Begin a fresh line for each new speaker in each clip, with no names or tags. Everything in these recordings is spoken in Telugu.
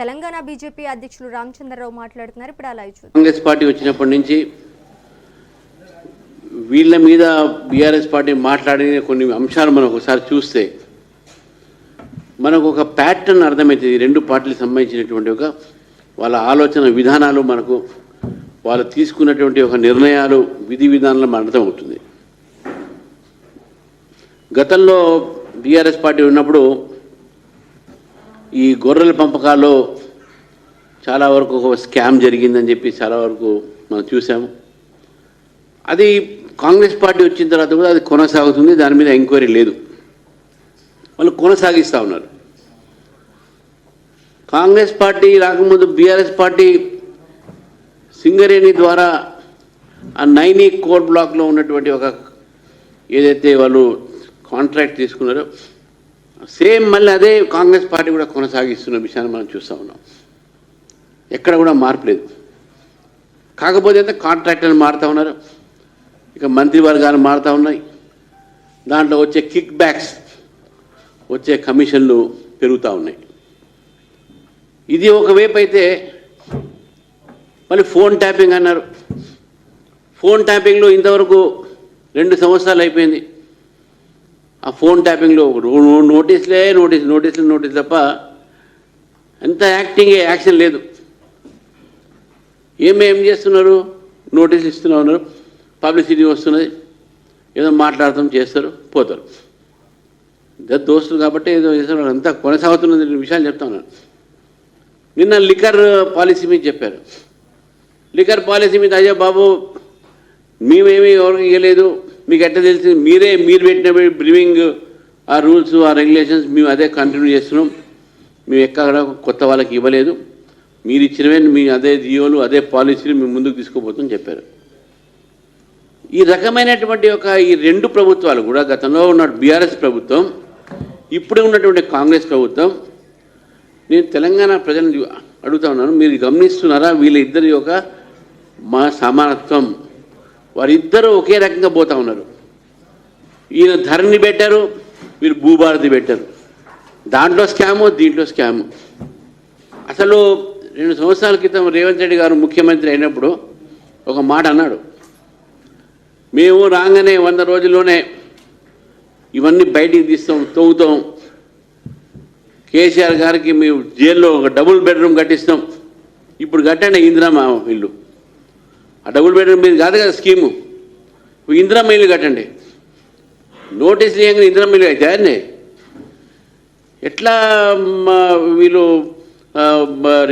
తెలంగాణ బీజేపీ అధ్యక్షులు రామచంద్రరావు మాట్లాడుతున్నారు. ఇప్పుడు అలా
కాంగ్రెస్ పార్టీ వచ్చినప్పటి నుంచి వీళ్ళ మీద బీఆర్ఎస్ పార్టీ మాట్లాడిన కొన్ని అంశాలు మనం ఒకసారి చూస్తే మనకు ఒక ప్యాటర్న్ అర్థమవుతుంది. రెండు పార్టీలకు సంబంధించినటువంటి ఒక వాళ్ళ ఆలోచన విధానాలు మనకు వాళ్ళు తీసుకున్నటువంటి ఒక నిర్ణయాలు విధి విధానాలు మనకు అర్థమవుతుంది. గతంలో బీఆర్ఎస్ పార్టీ ఉన్నప్పుడు ఈ గొర్రెల పంపకాల్లో చాలా వరకు ఒక స్కామ్ జరిగిందని చెప్పి చాలా వరకు మనం చూసాము. అది కాంగ్రెస్ పార్టీ వచ్చిన తర్వాత కూడా అది కొనసాగుతుంది దాని మీద ఎంక్వైరీ లేదు. వాళ్ళు కొనసాగిస్తూ ఉన్నారు. కాంగ్రెస్ పార్టీ రాకముందు బీఆర్ఎస్ పార్టీ సింగరేణి ద్వారా ఆ నైనీ కోర్ బ్లాక్లో ఉన్నటువంటి ఒక ఏదైతే వాళ్ళు కాంట్రాక్ట్ తీసుకున్నారో సేమ్ మళ్ళీ అదే కాంగ్రెస్ పార్టీ కూడా కొనసాగిస్తున్న విషయాన్ని మనం చూస్తూ ఉన్నాం. ఎక్కడ కూడా మార్పు లేదు. కాకపోతే అయితే కాంట్రాక్టర్లు మారుతూ ఉన్నారు. ఇక మంత్రివర్గాలు మారుతూ ఉన్నాయి. దాంట్లో వచ్చే కిక్ బ్యాక్స్ వచ్చే కమిషన్లు పెరుగుతూ ఉన్నాయి. ఇది ఒకవైపు అయితే మళ్ళీ ఫోన్ ట్యాపింగ్ అన్నారు. ఫోన్ ట్యాపింగ్లో ఇంతవరకు రెండు సంవత్సరాలు అయిపోయింది. ఆ ఫోన్ ట్యాపింగ్లో నోటీసులే నోటీస్ నోటీసులు నోటీస్ తప్ప ఎంత యాక్టింగ్ యాక్షన్ లేదు. ఏమి ఏం చేస్తున్నారు? నోటీస్ ఇస్తూనే ఉన్నారు. పబ్లిసిటీ వస్తున్నది. ఏదో మాట్లాడతాం చేస్తారు పోతారు. ఇద్దరు దోస్తులు కాబట్టి ఏదో చేస్తున్నారు అంతా కొనసాగుతున్నది విషయాలు చెప్తున్నాను నిన్న లిక్కర్ పాలసీ మీద చెప్పారు. లిక్కర్ పాలసీ మీద అయ్యా బాబు మేమేమి ఎవరికి ఇవ్వలేదు మీకు ఎట్లా తెలిసింది? మీరే మీరు పెట్టిన బ్రీవింగ్ ఆ రూల్స్ ఆ రెగ్యులేషన్స్ మేము అదే కంటిన్యూ చేస్తున్నాం. మేము ఎక్కడ కొత్త వాళ్ళకి ఇవ్వలేదు. మీరు ఇచ్చినవే మీ అదే జియోలు అదే పాలసీలు మేము ముందుకు తీసుకోబోతుందని చెప్పారు. ఈ రకమైనటువంటి ఒక ఈ రెండు ప్రభుత్వాలు కూడా గతంలో ఉన్న బీఆర్ఎస్ ప్రభుత్వం ఇప్పుడు ఉన్నటువంటి కాంగ్రెస్ ప్రభుత్వం నేను తెలంగాణ ప్రజలను అడుగుతా ఉన్నాను. మీరు గమనిస్తున్నారా? వీళ్ళ ఇద్దరి యొక్క మా సమానత్వం వారిద్దరూ ఒకే రకంగా పోతా ఉన్నారు. ఈయన ధరణి పెట్టారు వీరు భూభారతి పెట్టారు. దాంట్లో స్కాము దీంట్లో స్కాము. అసలు రెండు సంవత్సరాల క్రితం రేవంత్ రెడ్డి గారు ముఖ్యమంత్రి అయినప్పుడు ఒక మాట అన్నాడు. మేము రాగానే వంద రోజుల్లోనే ఇవన్నీ బయటికి తీస్తాం తవ్వుతాం. కేసీఆర్ గారికి మేము జైల్లో ఒక డబుల్ బెడ్రూమ్ కట్టిస్తాం. ఇప్పుడు కట్టండి ఇందిరామ ఇల్లు. ఆ డబుల్ బెడ్రూమ్ మీద కాదు కదా స్కీము. ఇందిరా మైలు కట్టండి. నోటీస్ ఇవ్వగానే ఇందిరా మైలు అయితే అండి ఎట్లా వీళ్ళు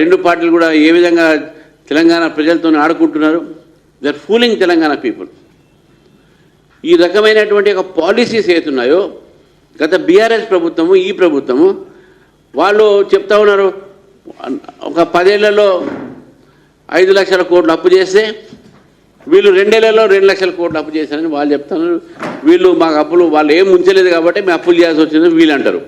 రెండు పార్టీలు కూడా ఏ విధంగా తెలంగాణ ప్రజలతో ఆడుకుంటున్నారు? దర్ ఫూలింగ్ తెలంగాణ పీపుల్ ఈ రకమైనటువంటి ఒక పాలసీస్ ఏతున్నాయో గత బీఆర్ఎస్ ప్రభుత్వము ఈ ప్రభుత్వము వాళ్ళు చెప్తా ఉన్నారు. ఒక పదేళ్ళలో ఐదు లక్షల కోట్లు అప్పు చేస్తే వీళ్ళు రెండేళ్ళలో రెండు లక్షల కోట్లు అప్పు చేశారని వాళ్ళు చెప్తున్నారు. వీళ్ళు మాకు అప్పులు వాళ్ళు ఏం ముంచలేదు కాబట్టి మేము అప్పులు చేయాల్సి వచ్చిందని వీళ్ళు అంటారు.